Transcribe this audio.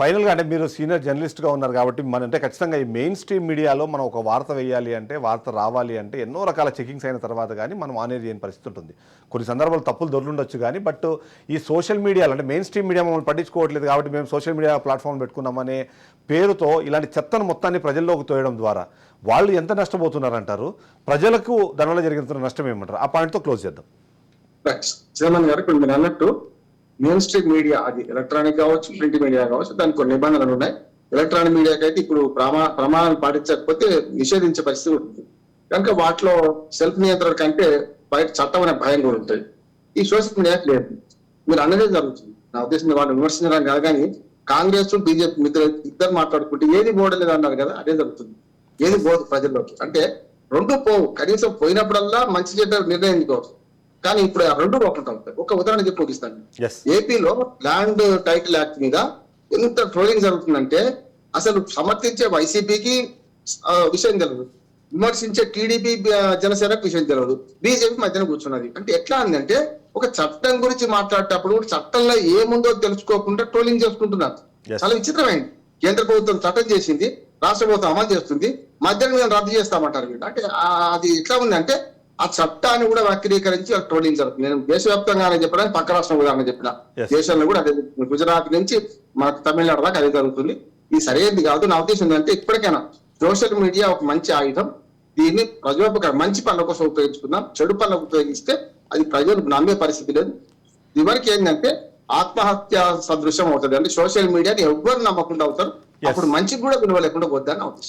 ఫైనల్గా అంటే మీరు సీనియర్ జర్నలిస్ట్గా ఉన్నారు కాబట్టి మన అంటే ఖచ్చితంగా ఈ మెయిన్ స్ట్రీమ్ మీడియాలో మనం ఒక వార్త వేయాలి అంటే వార్త రావాలి అంటే ఎన్నో రకాల చెకింగ్స్ అయిన తర్వాత కానీ మనం ఆనేది చేయని పరిస్థితి ఉంటుంది. కొన్ని సందర్భాలు తప్పులు దొరుకుండొచ్చు కానీ బట్ ఈ సోషల్ మీడియాలో అంటే మెయిన్ స్ట్రీమ్ మీడియా మమ్మల్ని పట్టించుకోవట్లేదు కాబట్టి మేము సోషల్ మీడియా ప్లాట్ఫామ్ పెట్టుకున్నామనే పేరుతో ఇలాంటి చెత్తను మొత్తాన్ని ప్రజల్లోకి తోయడం ద్వారా వాళ్ళు ఎంత నష్టపోతున్నారంటారు? ప్రజలకు దానివల్ల జరిగిన నష్టం ఏమంటారు? ఆ పాయింట్తో క్లోజ్ చేద్దాం. గారు ఇప్పుడు మీరు అన్నట్టు మెయిన్ స్ట్రీమ్ మీడియా అది ఎలక్ట్రానిక్ కావచ్చు ప్రింట్ మీడియా కావచ్చు దానికి కొన్ని నిబంధనలు ఉన్నాయి. ఎలక్ట్రానిక్ మీడియాకి అయితే ఇప్పుడు ప్రమా ప్రమాణాలు పాటించకపోతే నిషేధించే పరిస్థితి ఉంటుంది. కనుక వాటిలో సెల్ఫ్ నియంత్రణ కంటే బయట చట్టం అనే భయం కూడా ఉంటుంది. ఈ సోషల్ మీడియాకి లేదు. మీరు అన్నదే జరుగుతుంది. నా ఉద్దేశం వాళ్ళు విమర్శించడం కాదు కానీ కాంగ్రెస్ బీజేపీ మిత్రులు ఇద్దరు మాట్లాడుకుంటే ఏది బోడలేదు అన్నారు కదా అదే జరుగుతుంది. ఏది పోదు ప్రజల్లోకి? అంటే రెండు పోవు. కనీసం పోయినప్పుడల్లా మంచి చెడ్డ నిర్ణయించుకోవచ్చు కానీ ఇప్పుడు ఆ రెండు ఒకటి అవుతాయి ఒక ఉదాహరణ చెప్పి ముగిస్తాను ఎస్ ఏపీలో ల్యాండ్ టైటిల్ యాక్ట్ మీద ఎంత ట్రోలింగ్ జరుగుతుందంటే అసలు సమర్థించే వైసీపీకి విషయం తెలియదు విమర్శించే టీడీపీ జనసేనకు విషయం తెలియదు బీజేపీ మధ్యన కూర్చున్నది. అంటే ఎట్లా అందంటే ఒక చట్టం గురించి మాట్లాడేటప్పుడు చట్టంలో ఏముందో తెలుసుకోకుండా ట్రోలింగ్ చేసుకుంటున్నారు. చాలా విచిత్రమైంది. కేంద్ర ప్రభుత్వం చట్టం చేసింది రాష్ట్ర ప్రభుత్వం అమలు చేస్తుంది మధ్యలో మేము రద్దు చేస్తామంటారు వీళ్ళు. అంటే అది ఎట్లా ఉందంటే ఆ చట్టాన్ని కూడా వక్రీకరించి ట్రోలింగ్ జరుగుతుంది నేను దేశవ్యాప్తంగానే చెప్పడానికి పక్క రాష్ట్రం ఉదాహరణ చెప్పిన. Yes. దేశంలో కూడా అదే. గుజరాత్ నుంచి మనకు తమిళనాడు దాకా అదే జరుగుతుంది. ఇది సరైనది కాదు. నా ఉద్దేశం ఏంటంటే ఇప్పటికైనా సోషల్ మీడియా ఒక మంచి ఆయుధం. దీన్ని ప్రజోపకారం మంచి పనుల కోసం ఉపయోగించుకుందాం చెడు పనులకు ఉపయోగిస్తే అది ప్రజలు నమ్మే పరిస్థితి లేదు. చివరికి ఏంటంటే ఆత్మహత్య సదృశ్యం అవుతుంది. అంటే సోషల్ మీడియాని ఎవ్వరు నమ్మకుండా అవుతారు. అప్పుడు మంచికి కూడా విలువ లేకుండా వద్దని ఉద్దేశం.